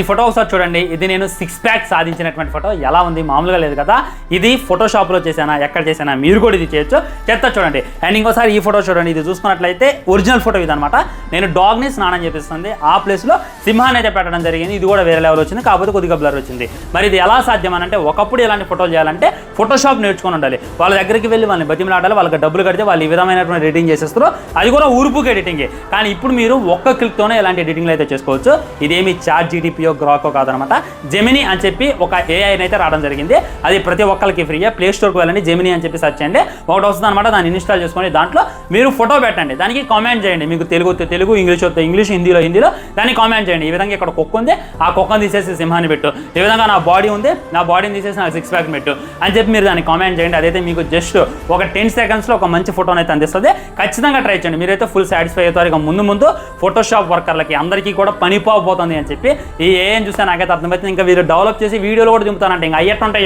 ఈ ఫోటో ఒకసారి చూడండి. ఇది నేను సిక్స్ ప్యాక్ సాధించినటువంటి ఫోటో ఎలా ఉంది? మామూలుగా లేదు కదా. ఇది ఫోటోషాప్లో చేశానా? ఎక్కడ చేశానా? మీరు కూడా ఇది చేయొచ్చు. చెత్త చూడండి. అండ్ ఇంకోసారి ఈ ఫోటో చూడండి. ఇది చూసుకున్నట్లయితే ఒరిజినల్ ఫోటో ఇది అనమాట నేను డాగ్ని స్నానం చేపిస్తుంది. ఆ ప్లేస్లో సింహాన్ని అయితే పెట్టడం జరిగింది. ఇది కూడా వేరే లెవెల్ వచ్చింది. కాకపోతే కొద్దిగా బ్లర్ వచ్చింది. మరి ఇది ఎలా సాధ్యం అని అంటే ఒకప్పుడు ఇలాంటి ఫోటోలు చేయాలంటే ఫోటోషాప్ నేర్చుకొని ఉండాలి. వాళ్ళ దగ్గరికి వెళ్ళి వాళ్ళని బతిమలాడాలి. వాళ్ళకి డబ్బులు కడితే వాళ్ళు ఈ విధమైనటువంటి ఎడిటింగ్ చేసేస్తారు. అది కూడా ఊరుపుకి ఎడిటింగే కానీ ఇప్పుడు మీరు ఒక్క క్లిక్తోనే ఇలాంటి ఎడిటింగ్లు అయితే చేసుకోవచ్చు. ఇదేమి చాట్ స్కార్పియో గ్రాకో కాదనమాట. జెమిని అని చెప్పి ఒక ఏఐ అయితే రావడం జరిగింది. అది ప్రతి ఒక్కరికి ఫ్రీగా ప్లే స్టోర్కి వెళ్ళండి. జెమిని అని చెప్పి సెర్చ్ చేయండి. ఒకటి వస్తుంది అనమాట. దాన్ని ఇన్స్టాల్ చేసుకొని దాంట్లో మీరు ఫోటో పెట్టండి. దానికి కామెంట్ చేయండి. మీకు తెలుగు వస్తే తెలుగు ఇంగ్లీష్ వస్తే ఇంగ్లీష్ హిందీలో హిందీలో దాన్ని కామెంట్ చేయండి. ఈ విధంగా ఇక్కడ కుక్క ఉంది. ఆ కుక్కను తీసేసి సింహాన్ని పెట్టు. ఈ విధంగా నా బాడీ ఉంది. నా బాడీని తీసేసి నాకు సిక్స్ ప్యాక్ పెట్టు. అని చెప్పి మీరు దాన్ని కామెంట్ చేయండి. అదైతే మీకు జస్ట్ ఒక టెన్ సెకండ్స్లో ఒక మంచి ఫోటోని అయితే అందిస్తుంది. ఖచ్చితంగా ట్రై చేయండి. మీరైతే ఫుల్ సాటిస్ఫై అవుతారు. ఇక ముందు ముందు ఫోటోషాప్ వర్కర్లకి అందరికీ కూడా పని పోతుంది అని చెప్పి ఈ ఏం చూస్తే నాకైతే అర్థమవుతుంది. ఇంకా వీరు డెవలప్ చేసి వీడియోలు కూడా దింపుతానంటే ఇంకా అయ్యట్టుంటాయి